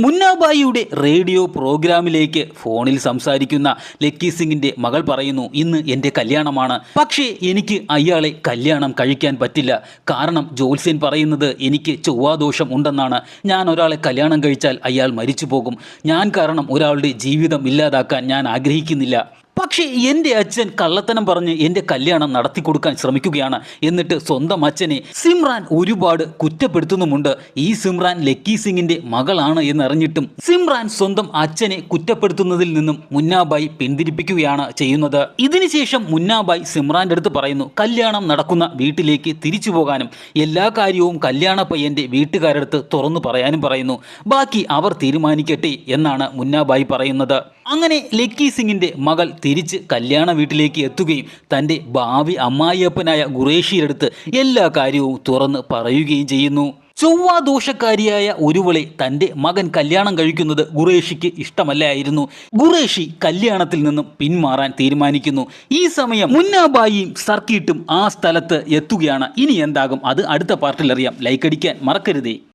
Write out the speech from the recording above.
മുന്നാബായിയുടെ radio പ്രോഗ്രാമിലേക്ക് ഫോണിൽ സംസാരിക്കുന്ന ലക്കി സിംഗിന്റെ മകൾ പറയുന്നു ഇന്ന് എന്റെ കല്യാണമാണ്. പക്ഷേ എനിക്ക് അയാളെ കല്യാണം കഴിക്കാൻ പറ്റില്ല. കാരണം ജോത്സ്യൻ പറയുന്നത് എനിക്ക് ചൊവ്വാദോഷം ഉണ്ടെന്നാണ്. ഞാൻ ഒരാളെ കല്യാണം കഴിച്ചാൽ അയാൾ മരിച്ചു പോകും ഞാൻ കാരണം ഒരാളുടെ ജീവിതം ഇല്ലാതാക്കാൻ ഞാൻ ആഗ്രഹിക്കുന്നില്ല. പക്ഷേ എന്റെ അച്ഛൻ കള്ളത്തനം പറഞ്ഞ് എന്റെ കല്യാണം നടത്തി കൊടുക്കാൻ ശ്രമിക്കുകയാണ്. എന്നിട്ട് സ്വന്തം അച്ഛനെ സിമ്രാൻ ഒരുപാട് കുറ്റപ്പെടുത്തുന്നുമുണ്ട്. ഈ സിമ്രാൻ ലക്കി സിംഗിന്റെ മകളാണ് എന്നറിഞ്ഞിട്ടും സിമ്രാൻ സ്വന്തം അച്ഛനെ കുറ്റപ്പെടുത്തുന്നതിൽ നിന്നും മുന്നാബായി പിന്തിരിപ്പിക്കുകയാണ് ചെയ്യുന്നത്. ഇതിനുശേഷം മുന്നാബായി സിമ്രാന്റെ അടുത്ത് പറയുന്നു കല്യാണം നടക്കുന്ന വീട്ടിലേക്ക് തിരിച്ചു പോകാനും എല്ലാ കാര്യവും കല്യാണ പയ്യന്റെ വീട്ടുകാരടുത്ത് തുറന്നു പറയാനും പറയുന്നു. ബാക്കി അവർ തീരുമാനിക്കട്ടെ എന്നാണ് മുന്നാബായി പറയുന്നത്. അങ്ങനെ ലക്കി സിംഗിന്റെ മകൾ തിരിച്ച് കല്യാണ വീട്ടിലേക്ക് എത്തുകയും തന്റെ ഭാവി അമ്മായിയപ്പനായ ഗുറേഷിയിലെടുത്ത് എല്ലാ കാര്യവും തുറന്ന് പറയുകയും ചെയ്യുന്നു. ചൊവ്വാദോഷക്കാരിയായ ഒരുവളെ തന്റെ മകൻ കല്യാണം കഴിക്കുന്നത് ഖുറേഷിക്ക് ഇഷ്ടമല്ലായിരുന്നു. ഖുറേഷി കല്യാണത്തിൽ നിന്നും പിന്മാറാൻ തീരുമാനിക്കുന്നു. ഈ സമയം മുന്നാബായിയും സർക്കിട്ടും ആ സ്ഥലത്ത് എത്തുകയാണ്. ഇനി എന്താകും? അത് അടുത്ത പാർട്ടിൽ അറിയാം ലൈക്ക് അടിക്കാൻ മറക്കരുതേ.